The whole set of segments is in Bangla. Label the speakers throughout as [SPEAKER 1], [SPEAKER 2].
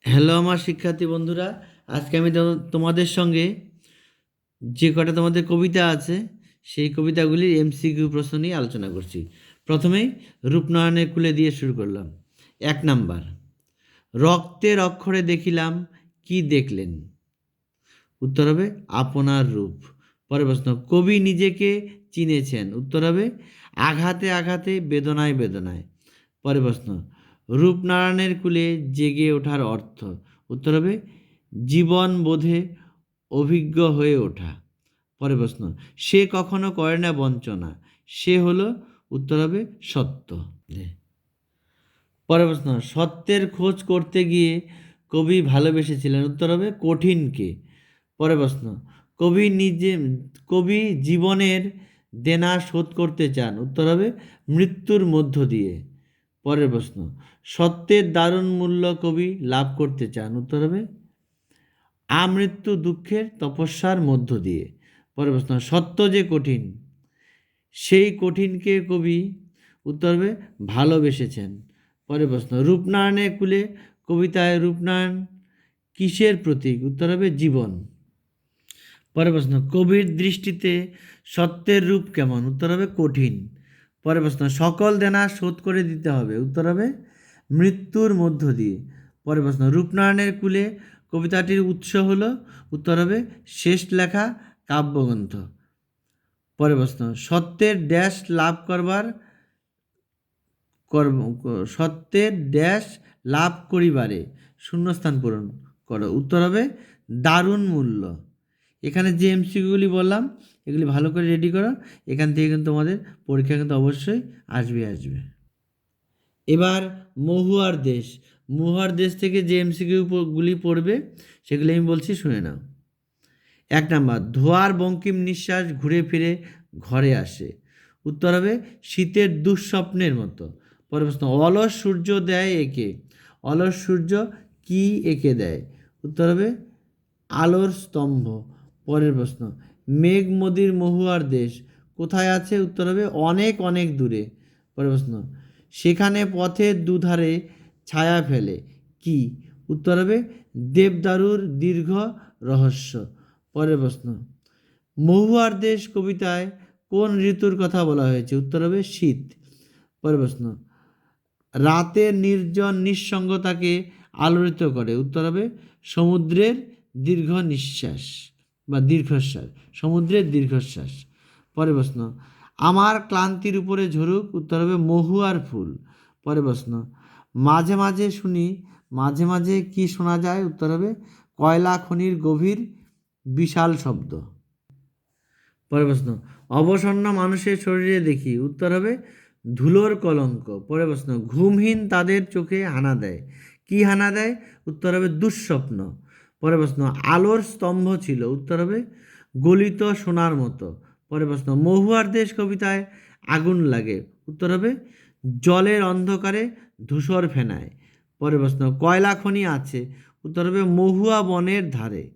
[SPEAKER 1] হ্যালো আমার শিক্ষার্থী বন্ধুরা। আজকে আমি তোমাদের সঙ্গে যে কটা তোমাদের কবিতা আছে, সেই কবিতাগুলির এমসিকিউ প্রশ্ন নিয়ে আলোচনা করছি। প্রথমেই রূপনারায়ণের কুলে দিয়ে শুরু করলাম। এক নাম্বার, রক্তের অক্ষরে দেখিলাম কি দেখলেন? উত্তর হবে, আপনার রূপ। পরের প্রশ্ন, কবি নিজেকে চিনেছেন? উত্তর হবে, আঘাতে আঘাতে বেদনায় বেদনায়। পরের প্রশ্ন রূপনারায়ণের কুলে জেগে ওঠার অর্থ। উত্তর হবে, জীবন বোধে অভিজ্ঞ হয়ে ওঠা। পরের প্রশ্ন, সে কখনো করে না বঞ্চনা। সে হলো, উত্তর হবে, সত্য। পরের প্রশ্ন, সত্যের খোঁজ করতে গিয়ে কবি ভালোবেসেছিলেন। উত্তর হবে, কঠিনকে। পরের প্রশ্ন, কবি নিজে, কবি জীবনের দেনা শোধ করতে চান। উত্তর হবে, মৃত্যুর মধ্য দিয়ে। পরের প্রশ্ন, সত্যের দারুণ মূল্য কবি লাভ করতে চান। উত্তর হবে, আমৃত্যু দুঃখের তপস্যার মধ্য দিয়ে। পরের প্রশ্ন, সত্য যে কঠিন, সেই কঠিনকে কবি, উত্তর হবে, ভালোবেসেছেন। পরের প্রশ্ন, রূপনারায়ণের কুলে কবিতায় রূপনারায়ণ কিসের প্রতীক? উত্তর হবে, জীবন। পরের প্রশ্ন, কবির দৃষ্টিতে সত্যের রূপ কেমন? উত্তর হবে, কঠিন। পরের প্রশ্ন, সকল দেনা শোধ করে দিতে হবে। উত্তর হবে, মৃত্যুর মধ্য দিয়ে। পরের প্রশ্ন, রূপনারায়ণের কুলে কবিতাটির উৎস হলো, উত্তর হবে, শেষ লেখা কাব্যগ্রন্থ। পরের প্রশ্ন, সত্যের ড্যাশ লাভ করবার কর্ম, সত্যের ড্যাশ লাভ করিবারে। শূন্যস্থান পূরণ করো। উত্তর হবে, দারুণ মূল্য। এখানে যে এমসিকিউগুলি বললাম, এগুলি ভালো করে রেডি করো। এখান থেকে কিন্তু তোমাদের পরীক্ষা কিন্তু অবশ্যই আসবে আসবে। এবার মহুয়ার দেশ। মহুয়ার দেশ থেকে যে এমসিকিউগুলি পড়বে, সেগুলি আমি বলছি শুনে নাও। এক নাম্বার, ধোয়ার বঙ্কিম নিঃশ্বাস ঘুরে ফিরে ঘরে আসে। উত্তর হবে, শীতের দুঃস্বপ্নের মতো। পরের প্রশ্ন, অলস সূর্য দেয় একে। অলস সূর্য কি একে দেয়? উত্তর হবে, আলোর স্তম্ভ। পরের প্রশ্ন, মেঘ মদির মহুয়ার দেশ কোথায় আছে? উত্তর হবে অনেক অনেক দূরে। পরের প্রশ্ন, সেখানে পথের দুধারে ছায়া ফেলে কি? উত্তর হবে দেবদারুর দীর্ঘ রহস্য। পরের প্রশ্ন, মহুয়ার দেশ কবিতায় কোন ঋতুর কথা বলা হয়েছে? উত্তর হবে শীত। পরের প্রশ্ন রাতের নির্জন নিঃসঙ্গতাকে আলোড়িত করে। উত্তর হবে সমুদ্রের দীর্ঘ নিঃশ্বাস। বা দীর্ঘশ্বাস, সমুদ্রের দীর্ঘশ্বাস। পরে প্রশ্ন, আমার ক্লান্তির উপরে ঝরুক, উত্তর হবে মহুয়ার ফুল। পরে প্রশ্ন, মাঝে মাঝে শুনি, মাঝে মাঝে কি শোনা যায়? উত্তর হবে কয়লা খনির গভীর বিশাল শব্দ। পরে প্রশ্ন, অবসন্ন মানুষের শরীরে দেখি। উত্তর হবে ধুলোর কলঙ্ক। পরে প্রশ্ন, ঘুমহীন তাদের চোখে হানা দেয়। কি হানা দেয়? উত্তর হবে দুঃস্বপ্ন। পরের প্রশ্ন, আলোর স্তম্ভ ছিল, উত্তর হবে গলিত সোনার মতো। পরের প্রশ্ন, মহুয়ার দেশ কবিতায় আগুন লাগে, উত্তর হবে জলের অন্ধকারে ধূসর ফেনায়। পরের প্রশ্ন, কয়লা খনি আছে, উত্তর হবে মহুয়া বনের ধারে।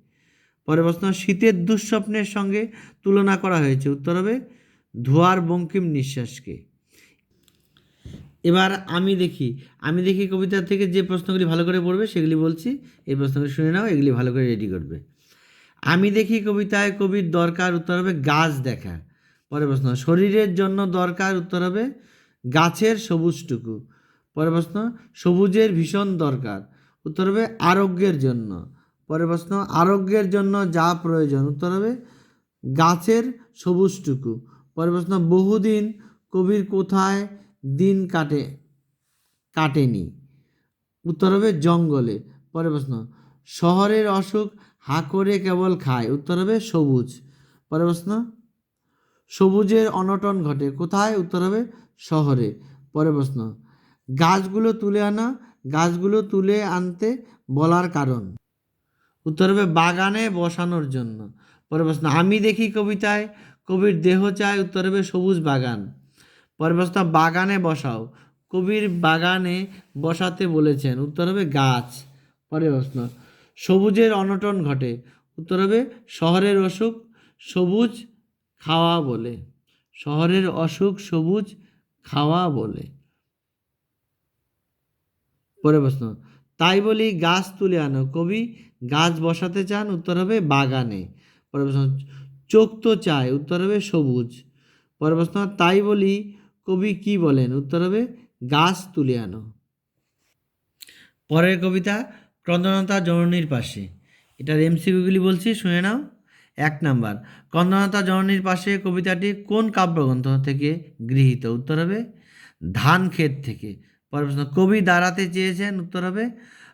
[SPEAKER 1] পরের প্রশ্ন, শীতের দুঃস্বপ্নের সঙ্গে তুলনা করা হয়েছে, উত্তর হবে ধোয়ার বঙ্কিম নিঃশ্বাসকে। এবার আমি দেখি আমি দেখি কবিতা থেকে যে প্রশ্নগুলি ভালো করে পড়বে সেগুলি বলছি, এই প্রশ্নগুলি শুনে নাও, এগুলি ভালো করে রেডি করবে। আমি দেখি কবিতায় কবির দরকার উত্তর হবে গাছ দেখা। পরের প্রশ্ন, শরীরের জন্য দরকার উত্তর হবে গাছের সবুজটুকু। পরের প্রশ্ন, সবুজের ভীষণ দরকার উত্তর হবে আরোগ্যের জন্য। পরের প্রশ্ন, আরোগ্যের জন্য যা প্রয়োজন উত্তর হবে গাছের সবুজটুকু। পরের প্রশ্ন, বহুদিন কবির কোথায় দিন কাটে, কাটেনি। উত্তর হবে জঙ্গলে। পরের প্রশ্ন, শহরের অসুখ হা করে কেবল খায়। উত্তর হবে সবুজ। পরের প্রশ্ন, সবুজের অনটন ঘটে। কোথায়? উত্তর হবে শহরে। পরের প্রশ্ন, গাছগুলো তুলে আনা, গাছগুলো তুলে আনতে বলার কারণ? উত্তর হবে বাগানে বসানোর জন্য। পরের প্রশ্ন, আমি দেখি কবিতায়, কবির দেহ চায়। উত্তর হবে সবুজ বাগান। পরের প্রশ্ন, বাগানে বসাও। কবির বাগানে বসাতে বলেছেন। উত্তর হবে গাছ। পরের প্রশ্ন, সবুজের অনটন ঘটে। উত্তর হবে শহরের অসুখ, সবুজ খাওয়া বলে। শহরের অসুখ, সবুজ খাওয়া বলে। পরের প্রশ্ন, তাই বলি গাছ তুলে আনো। কবি, গাছ বসাতে চান? উত্তর হবে বাগানে। পরের প্রশ্ন, চোখ তো চায়? উত্তর হবে সবুজ। পরের প্রশ্ন, তাই বলি কবি কি বলেন? উত্তর হবে, গাছ তুলে আনো। পরের কবিতা ক্রন্দনতা জননীর পাশে। এটার এমসিকিউগুলি বলছি, শুনে নাও। এক নাম্বার ক্রন্দনতা জননীর পাশে কবিতাটি কোন কাব্যগ্রন্থ থেকে গৃহীত? উত্তর হবে ধান ক্ষেত থেকে। পরের প্রশ্ন, কবি দাঁড়াতে চেয়েছেন? উত্তর হবে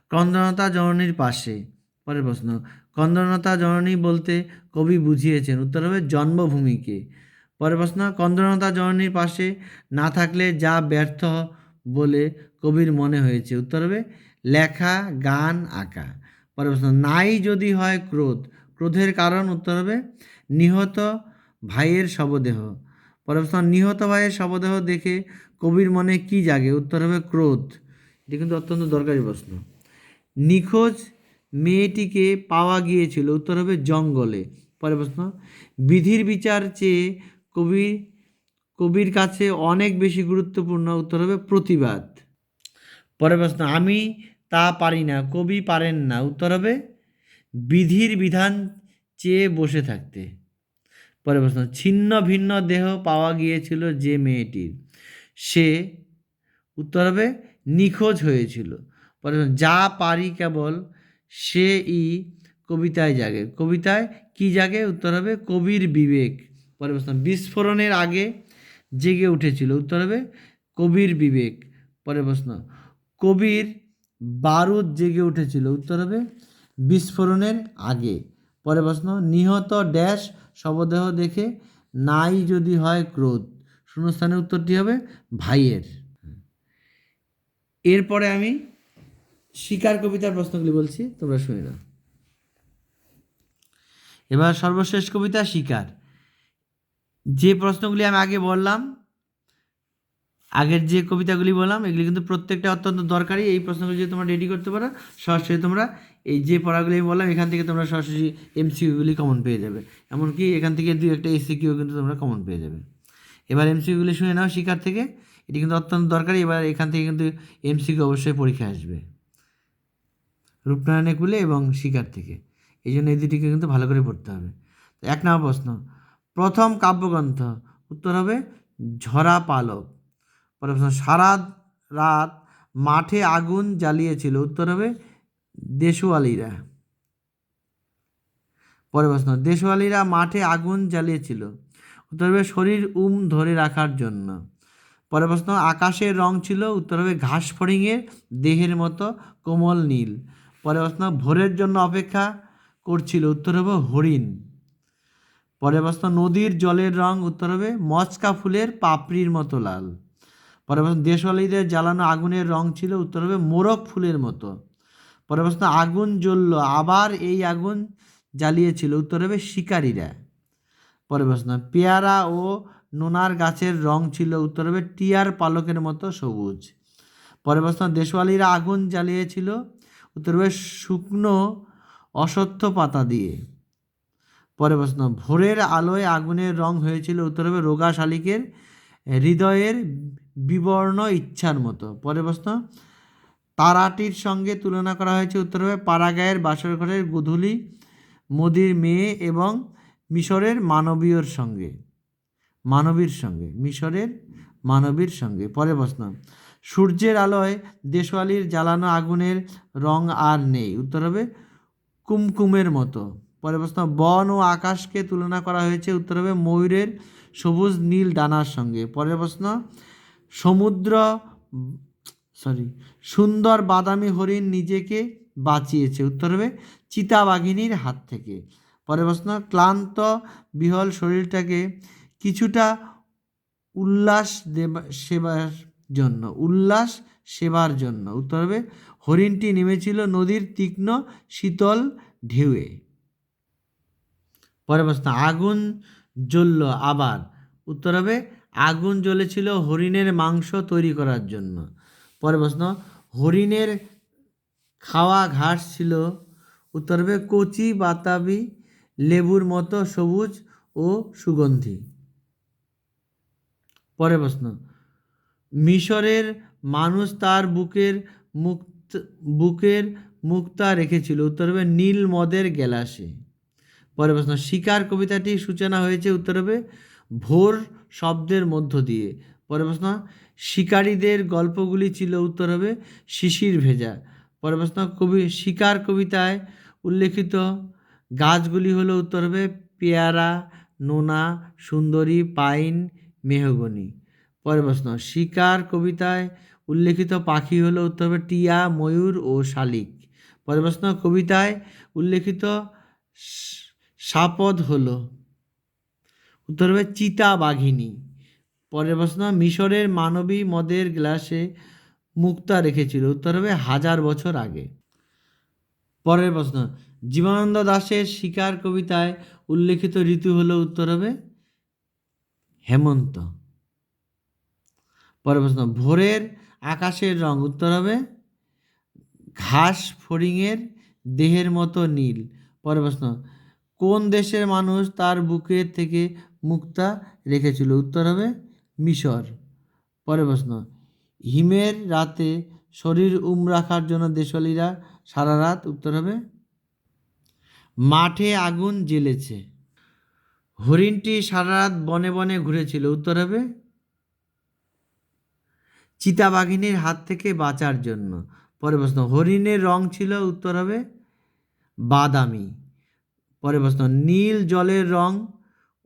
[SPEAKER 1] ক্রন্দনতা জননীর পাশে। পরের প্রশ্ন, কন্দনতা জননী বলতে কবি বুঝিয়েছেন? উত্তর হবে, জন্মভূমিকে। পরের প্রশ্ন ক্রন্দনতা জননীর পাশে না থাকলে যা ব্যর্থ বলে কবির মনে হয়েছে? উত্তর হবে, লেখা, গান, আঁকা। পরের প্রশ্ন, নাই যদি হয় ক্রোধ, ক্রোধের কারণ? উত্তর হবে, নিহত ভাইয়ের শবদেহ। পরের প্রশ্ন, নিহত ভাইয়ের শবদেহ দেখে কবির মনে কি জাগে? উত্তর হবে, ক্রোধ। এটি কিন্তু অত্যন্ত দরকারি প্রশ্ন। নিখোঁজ মেয়েটিকে পাওয়া গিয়েছিল, উত্তর হবে, জঙ্গলে। পরের প্রশ্ন, বিধির বিচার চেয়ে কবি, কবির কাছে অনেক বেশি গুরুত্বপূর্ণ উত্তর হবে প্রতিবাদ। পরের প্রশ্ন, আমি তা পারি না, কবি পারেন না। উত্তর হবে, বিধির বিধান চেয়ে বসে থাকতে। পরের প্রশ্ন, ছিন্ন ভিন্ন দেহ পাওয়া গিয়েছিল যে মেয়েটির? সে, উত্তর হবে, নিখোঁজ হয়েছিল। পরে যা পারি কেবল সে ই কবিতায় জাগে। কবিতায় কি জাগে? উত্তর হবে, কবির বিবেক। পরে প্রশ্ন, বিস্ফোরণের আগে জেগে উঠেছিল। উত্তর হবে, কবির বিবেক। পরে প্রশ্ন, কবির বারুদ জেগে উঠেছিল। উত্তর হবে, বিস্ফোরণের আগে। পরে প্রশ্ন, নিহত ড্যাশ শবদেহ দেখে নাই যদি হয় ক্রোধ। শূন্যস্থানের উত্তরটি হবে, ভাইয়ের। এরপরে আমি শিকার কবিতার প্রশ্নগুলি বলছি, তোমরা শুনে এবার সর্বশেষ কবিতা শিকার। যে প্রশ্নগুলি আমি আগে বললাম, আগের যে কবিতাগুলি বললাম, এগুলি কিন্তু প্রত্যেকটা অত্যন্ত দরকারি। এই প্রশ্নগুলি যদি তোমরা রেডি করতে পারো, সরাসরি তোমরা এই যে পড়াগুলি আমি বললাম, এখান থেকে তোমরা সরাসরি এমসিকিউগুলি কমন পেয়ে যাবে। এমনকি এখান থেকে দু একটা এসিকিউ কিন্তু তোমরা কমন পেয়ে যাবে। এবার এমসিকিউগুলি শুনে নাও শিকার থেকে। এটি কিন্তু অত্যন্ত দরকারি। এবার এখান থেকে কিন্তু এমসিকিউ অবশ্যই পরীক্ষা আসবে। রূপনারায়ণে কুলে এবং শিকার থেকে। এই জন্য এই দুটিকে কিন্তু ভালো করে পড়তে হবে। এক নম্বর প্রশ্ন। প্রথম কাব্যগ্রন্থ, উত্তর হবে ঝরা পালক। পরে প্রশ্ন সারা রাত মাঠে আগুন জ্বালিয়েছিল, উত্তর হবে দেশওয়ালিরা। পরে প্রশ্ন, দেশওয়ালিরা মাঠে আগুন জ্বালিয়েছিল, উত্তর হবে শরীর উম ধরে রাখার জন্য। পরে প্রশ্ন, আকাশের রং ছিল, উত্তর হবে ঘাস ফড়িংয়ের দেহের মতো কোমল নীল। পরে প্রশ্ন, ভোরের জন্য অপেক্ষা করছিল, উত্তর হবে হরিণ। পরে প্রশ্ন, নদীর জলের রং উত্তর হবে মচকা ফুলের পাপড়ির মতো লাল। পরে প্রশ্ন, দেশওয়ালিদের জ্বালানো আগুনের রং ছিল উত্তর হবে মোরগ ফুলের মতো। পরে প্রশ্ন, আগুন জ্বলল, আবার এই আগুন জ্বালিয়েছিল উত্তর হবে শিকারীরা। পরে প্রশ্ন, পেয়ারা ও নোনার গাছের রং ছিল উত্তর হবে টিয়ার পালকের মতো সবুজ। পরে প্রশ্ন, দেশওয়ালিরা আগুন জ্বালিয়েছিল উত্তর হবে শুকনো অসত্য পাতা দিয়ে। পরে প্রশ্ন, ভোরের আলোয় আগুনের রং হয়েছিল উত্তর হবে রোগা শালিকের হৃদয়ের বিবর্ণ ইচ্ছার মতো। পরে প্রশ্ন, তারাটির সঙ্গে তুলনা করা হয়েছে উত্তর হবে পাড়াগাঁয়ের বাসর ঘরের গোধূলি মোদির মেয়ে এবং মিশরের মানবীয়র সঙ্গে। মানবীর সঙ্গে, মিশরের মানবীর সঙ্গে। পরে প্রশ্ন, সূর্যের আলোয় দেশওয়ালির জ্বালানো আগুনের রং আর নেই। উত্তর হবে, কুমকুমের মতো। পরে প্রশ্ন, বন ও আকাশকে তুলনা করা হয়েছে উত্তর হবে ময়ূরের সবুজ নীল ডানার সঙ্গে। পরের প্রশ্ন, সমুদ্র, সরি, সুন্দর বাদামি হরিণ নিজেকে বাঁচিয়েছে। উত্তর হবে চিতাবাঘিনীর হাত থেকে। পরের প্রশ্ন, ক্লান্ত বিহল শরীরটাকে কিছুটা উল্লাস দেবা, সেবার জন্য, উল্লাস সেবার জন্য। উত্তর হবে, হরিণটি নেমেছিল নদীর তীক্ষ্ণ শীতল ঢেউয়ে। পরের প্রশ্ন, আগুন জ্বলল আবার। উত্তর হবে, আগুন জ্বলেছিল হরিণের মাংস তৈরি করার জন্য। পরের প্রশ্ন, হরিণের খাওয়া ঘাস ছিল। উত্তর হবে, কচি, বাতাবি, লেবুর মতো সবুজ ও সুগন্ধি। পরের প্রশ্ন, মিশরের মানুষ তার বুকের মুক্ত, বুকের মুক্তা রেখেছিল। উত্তর হবে, নীল মদের গ্যালাসে। পরের প্রশ্ন, শিকার কবিতাটি সূচনা হয়েছে উত্তর হবে ভোর শব্দের মধ্য দিয়ে। পরের প্রশ্ন, শিকারীদের গল্পগুলি ছিল উত্তর হবে শিশির ভেজা। পরের প্রশ্ন, কবি, শিকার কবিতায় উল্লেখিত গাছগুলি হলো উত্তর হবে পেয়ারা, নোনা, সুন্দরী, পাইন, মেহগনি। পরের প্রশ্ন, শিকার কবিতায় উল্লেখিত পাখি হলো উত্তর হবে টিয়া, ময়ূর ও শালিক। পরের প্রশ্ন, কবিতায় উল্লেখিত সাপদ হলো। উত্তর হবে চিতা বাঘিনী। পরের প্রশ্ন, মিশরের মানবী মদের গ্লাসে মুক্তা রেখেছিল। উত্তর হবে হাজার বছর আগে। পরের প্রশ্ন জীবনানন্দ দাশের শিকার কবিতায় উল্লেখিত ঋতু হলো উত্তর হবে হেমন্ত। পরের প্রশ্ন, ভোরের আকাশের রং উত্তর হবে ঘাস ফড়িংয়ের দেহের মতো নীল। পরের প্রশ্ন কোন দেশের মানুষ তার বুকের থেকে মুক্তা রেখেছিল? উত্তর হবে মিশর। পরের প্রশ্ন, হিমের রাতে শরীর উম রাখার জন্য দেশালীরা সারা রাত? উত্তর হবে, মাঠে আগুন জ্বেলেছে। হরিণটি সারা রাত বনে বনে ঘুরেছিল? উত্তর হবে, চিতাবাঘিনীর হাত থেকে বাঁচার জন্য। পরে প্রশ্ন, হরিণের রং ছিল? উত্তর হবে, বাদামি। পরের প্রশ্ন, নীল জলের রং,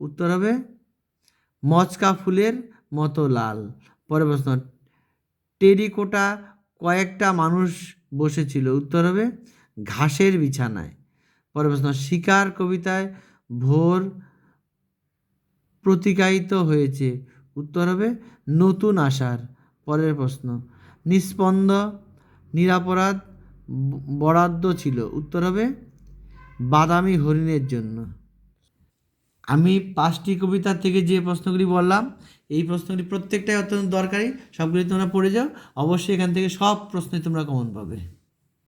[SPEAKER 1] উত্তর হবে মচকা ফুলের মতো লাল। পরের প্রশ্ন, টেরিকোটা কয়েকটা মানুষ বসেছিল, উত্তর হবে ঘাসের বিছানায়। পরের প্রশ্ন, শিকার কবিতায় ভোর প্রতিকায়িত হয়েছে, উত্তর হবে নতুন আশার পরের প্রশ্ন নিস্পন্দ নিরাপরাধ বরাদ্দ ছিল, উত্তর হবে বাদামি হরিণের জন্য। আমি পাঁচটি কবিতার থেকে যে প্রশ্নগুলি বললাম, এই প্রশ্নগুলি প্রত্যেকটাই অত্যন্ত দরকারি। সবগুলি তোমরা পড়ে যাও। অবশ্যই এখান থেকে সব প্রশ্নই তোমরা কমন পাবে।